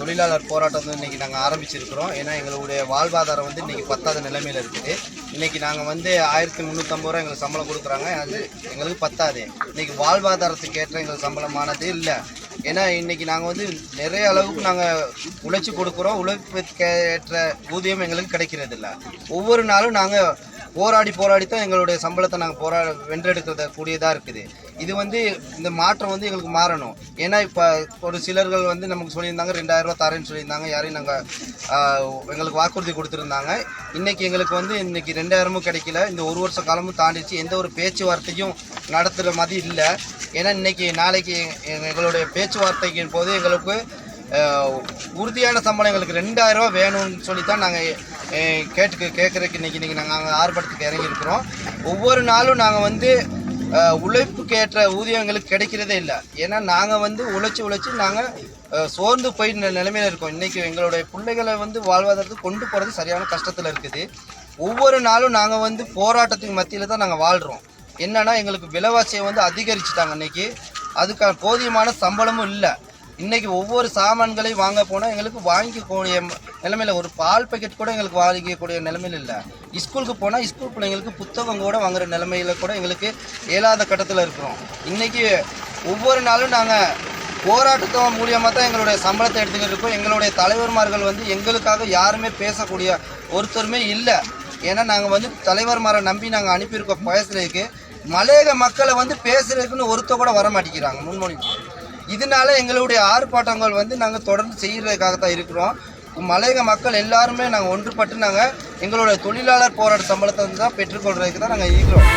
தொழிலாளர் போராட்டம் வந்து இன்றைக்கி நாங்கள் ஆரம்பிச்சிருக்கிறோம். ஏன்னா எங்களுடைய வாழ்வாதாரம் வந்து இன்றைக்கி பத்தாத நிலைமையில் இருக்குது. இன்றைக்கி நாங்கள் வந்து ஆயிரத்தி முந்நூற்றம்பது ரூபா எங்களுக்கு சம்பளம் கொடுக்குறாங்க. அது எங்களுக்கு பத்தாது. இன்றைக்கி வாழ்வாதாரத்துக்கு ஏற்ற எங்களுக்கு சம்பளமானது இல்லை. ஏன்னா இன்றைக்கி நாங்கள் வந்து நிறைய அளவுக்கு நாங்கள் உழைச்சி கொடுக்குறோம். உழைப்புக்கு ஏற்ற ஊதியம் எங்களுக்கு கிடைக்கிறது இல்லை ஒவ்வொரு நாளும் நாங்கள் போராடி போராடி தான் எங்களுடைய சம்பளத்தை நாங்கள் போரா வென்றெடுக்கிறத கூடியதாக இருக்குது. இது வந்து இந்த மாற்றம் வந்து எங்களுக்கு மாறணும். ஏன்னா இப்போ ஒரு சிலர்கள் வந்து நமக்கு சொல்லியிருந்தாங்க ரெண்டாயிரம் ரூபா தரேன்னு சொல்லியிருந்தாங்க யாரையும் நாங்கள் எங்களுக்கு வாக்குறுதி கொடுத்துருந்தாங்க. இன்றைக்கி எங்களுக்கு வந்து இன்றைக்கி ரெண்டாயிரமும் கிடைக்கல. இந்த ஒரு வருஷ காலமும் தாண்டிச்சு எந்த ஒரு பேச்சுவார்த்தையும் நடத்துகிற மாதிரி இல்லை. ஏன்னா இன்னைக்கு நாளைக்கு எங்களுடைய பேச்சுவார்த்தைக்கு போது எங்களுக்கு உறுதியான சம்பளம் எங்களுக்கு ரெண்டாயிரம் ரூபா வேணும்னு சொல்லி தான் நாங்கள் கேட்டுக்கு கேட்குறதுக்கு இன்னைக்கு இன்றைக்கி நாங்கள் அங்கே ஆர்ப்பாட்டத்துக்கு இறங்கியிருக்கிறோம். ஒவ்வொரு நாளும் நாங்கள் வந்து உழைப்புக்கு ஏற்ற ஊதியம் எங்களுக்கு கிடைக்கிறதே இல்லை. ஏன்னா நாங்கள் வந்து உழைச்சி உழைச்சி நாங்கள் சோர்ந்து போய் நிலைமையில் இருக்கோம். இன்றைக்கி எங்களுடைய பிள்ளைகளை வந்து வாழ்வாதாரத்துக்கு கொண்டு போகிறது சரியான கஷ்டத்தில் இருக்குது. ஒவ்வொரு நாளும் நாங்கள் வந்து போராட்டத்துக்கு மத்தியில் தான் நாங்கள் வாழ்கிறோம் என்னன்னா எங்களுக்கு விலைவாசியை வந்து அதிகரிச்சுட்டாங்க இன்றைக்கி அதுக்கான போதியமான சம்பளமும் இல்லை. இன்றைக்கி ஒவ்வொரு சாமான்களையும் வாங்க போனால் எங்களுக்கு வாங்கிக்கக்கூடிய நிலமையில் ஒரு பால் பாக்கெட் கூட எங்களுக்கு வாங்கிக்கக்கூடிய நிலமையில் இல்லை. ஸ்கூலுக்கு போனால் ஸ்கூல் பிள்ளைங்களுக்கு புத்தகம் கூட வாங்குகிற நிலமையில் கூட எங்களுக்கு இயலாத கட்டத்தில் இருக்கிறோம். இன்றைக்கி ஒவ்வொரு நாளும் நாங்கள் போராட்டத்தின் மூலியமாக தான் எங்களுடைய சம்பளத்தை எடுத்துக்கிட்டு இருக்கோம். எங்களுடைய தலைவர்மார்கள் வந்து எங்களுக்காக யாருமே பேசக்கூடிய ஒருத்தருமே இல்லை. ஏன்னா நாங்கள் வந்து தலைவர்மாரை நம்பி நாங்கள் அனுப்பியிருக்கோம் பேசுறதுக்கு மலையக மக்களை வந்து பேசுறதுக்குன்னு ஒருத்த கூட வர மாட்டேங்கிறாங்க. முன்மொழி இதனால எங்களுடைய ஆர்ப்பாட்டங்கள் வந்து நாங்கள் தொடர்ந்து செய்கிறதுக்காக தான் இருக்கிறோம். மலையக மக்கள் எல்லாருமே நாங்கள் ஒன்றுபட்டு நாங்கள் எங்களுடைய தொழிலாளர் போராட்ட சம்பளத்தை தான் பெற்றுக்கொள்றதுக்கு தான் நாங்கள் இருக்கிறோம்.